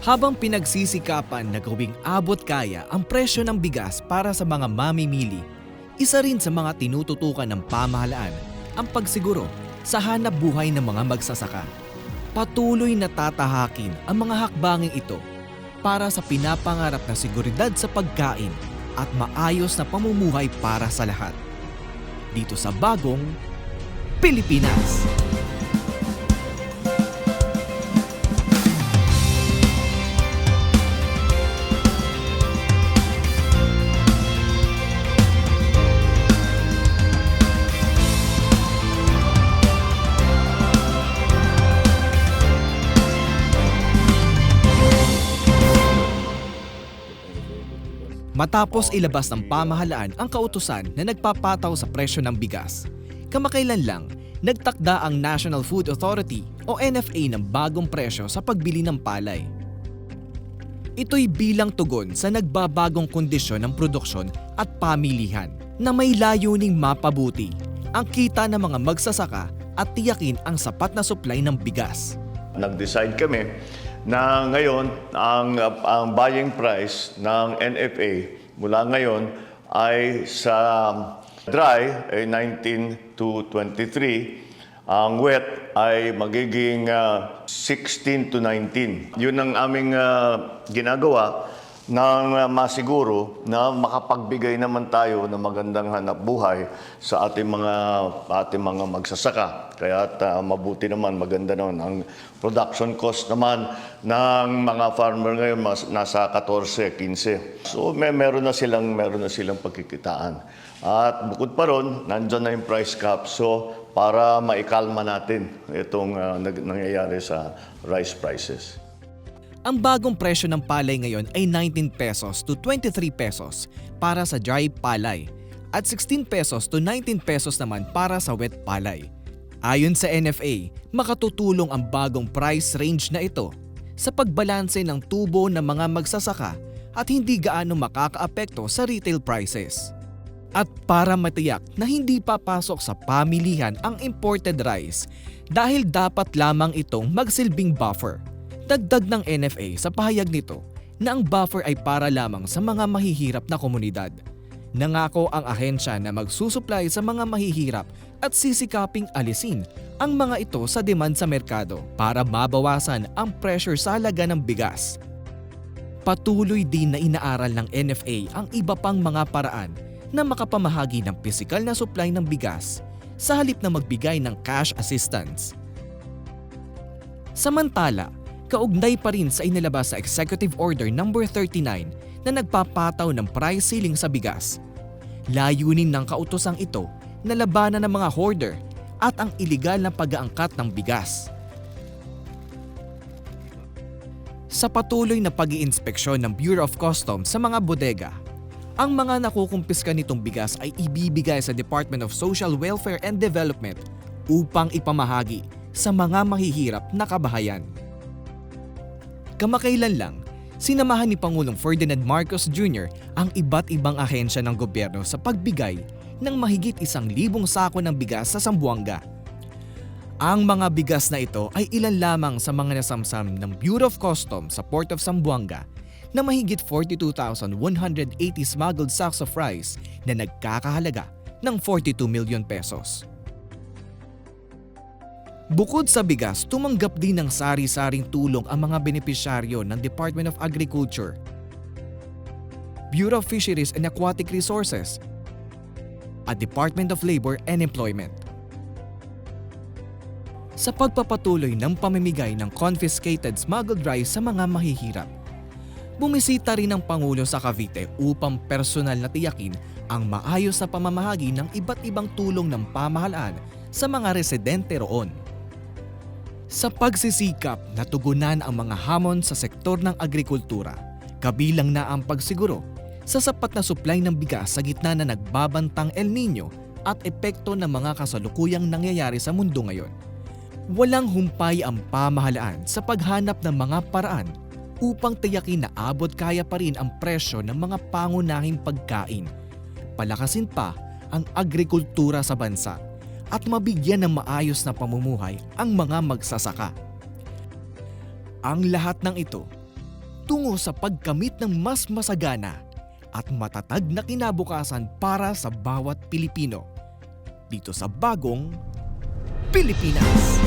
Habang pinagsisikapan na gawing abot kaya ang presyo ng bigas para sa mga mamimili, isa rin sa mga tinututukan ng pamahalaan ang pagsiguro sa hanap buhay ng mga magsasaka. Patuloy na tatahakin ang mga hakbanging ito para sa pinapangarap na seguridad sa pagkain at maayos na pamumuhay para sa lahat. Dito sa bagong Pilipinas. Matapos ilabas ng pamahalaan ang kautusan na nagpapataw sa presyo ng bigas, kamakailan lang nagtakda ang National Food Authority o NFA ng bagong presyo sa pagbili ng palay. Ito'y bilang tugon sa nagbabagong kondisyon ng produksyon at pamilihan na may layuning mapabuti ang kita ng mga magsasaka at tiyakin ang sapat na supply ng bigas. Nag-decide kami na ngayon ang, ang buying price ng NFA mula ngayon ay sa dry ay 19 to 23. Ang wet ay magiging ah, 16 to 19. Yun ang aming ah, ginagawa nang masiguro na makapagbigay naman tayo ng magandang hanap buhay sa ating mga ating mga magsasaka. Kaya mabuti naman, maganda naman. Ang production cost naman ng mga farmer ngayon mas, nasa 14, 15. So may meron na silang meron na silang pagkikitaan. At bukod pa ron, nandyan na yung price cap. So para maikalma natin itong nag- nangyayari sa rice prices. Ang bagong presyo ng palay ngayon ay 19 pesos to 23 pesos para sa dry palay at 16 pesos to 19 pesos naman para sa wet palay. Ayon sa NFA, makatutulong ang bagong price range na ito sa pagbalanse ng tubo ng mga magsasaka at hindi gaano makakaapekto sa retail prices. At para matiyak na hindi papasok sa pamilihan ang imported rice dahil dapat lamang itong magsilbing buffer. Dagdag ng NFA sa pahayag nito na ang buffer ay para lamang sa mga mahihirap na komunidad. Nangako ang ahensya na magsusupply sa mga mahihirap at sisikaping alisin ang mga ito sa demand sa merkado para mabawasan ang pressure sa halaga ng bigas. Patuloy din na inaaral ng NFA ang iba pang mga paraan na makapamahagi ng pisikal na supply ng bigas sa halip na magbigay ng cash assistance. Samantala, kaugnay pa rin sa inilabas sa Executive Order No. 39 na nagpapataw ng price ceiling sa bigas. Layunin ng kautosang ito na labanan ng mga hoarder at ang iligal na pag-aangkat ng bigas. Sa patuloy na pag iinspeksyon ng Bureau of Customs sa mga bodega, ang mga nakukumpiska nitong bigas ay ibibigay sa Department of Social Welfare and Development upang ipamahagi sa mga mahihirap na kabahayan. Kamakailan lang, sinamahan ni Pangulong Ferdinand Marcos Jr. ang iba't ibang ahensya ng gobyerno sa pagbigay ng mahigit isang libong sako ng bigas sa Sambuanga. Ang mga bigas na ito ay ilan lamang sa mga nasamsam ng Bureau of Customs sa Port of Sambuanga na mahigit 42,180 smuggled sacks of rice na nagkakahalaga ng 42 million pesos. Bukod sa bigas, tumanggap din ng sari-saring tulong ang mga benepisyaryo ng Department of Agriculture, Bureau of Fisheries and Aquatic Resources, at Department of Labor and Employment. Sa pagpapatuloy ng pamimigay ng confiscated smuggled rice sa mga mahihirap, bumisita rin ang Pangulo sa Cavite upang personal na tiyakin ang maayos na pamamahagi ng iba't ibang tulong ng pamahalaan sa mga residente roon. Sa pagsisikap na tugunan ang mga hamon sa sektor ng agrikultura, kabilang na ang pagsiguro sa sapat na supply ng bigas sa gitna na nagbabantang El Nino at epekto ng mga kasalukuyang nangyayari sa mundo ngayon. Walang humpay ang pamahalaan sa paghanap ng mga paraan upang tiyakin na abot kaya pa rin ang presyo ng mga pangunahing pagkain. Palakasin pa ang agrikultura sa bansa at mabigyan ng maayos na pamumuhay ang mga magsasaka. Ang lahat ng ito tungo sa pagkamit ng mas masagana at matatag na kinabukasan para sa bawat Pilipino. Dito sa bagong Pilipinas.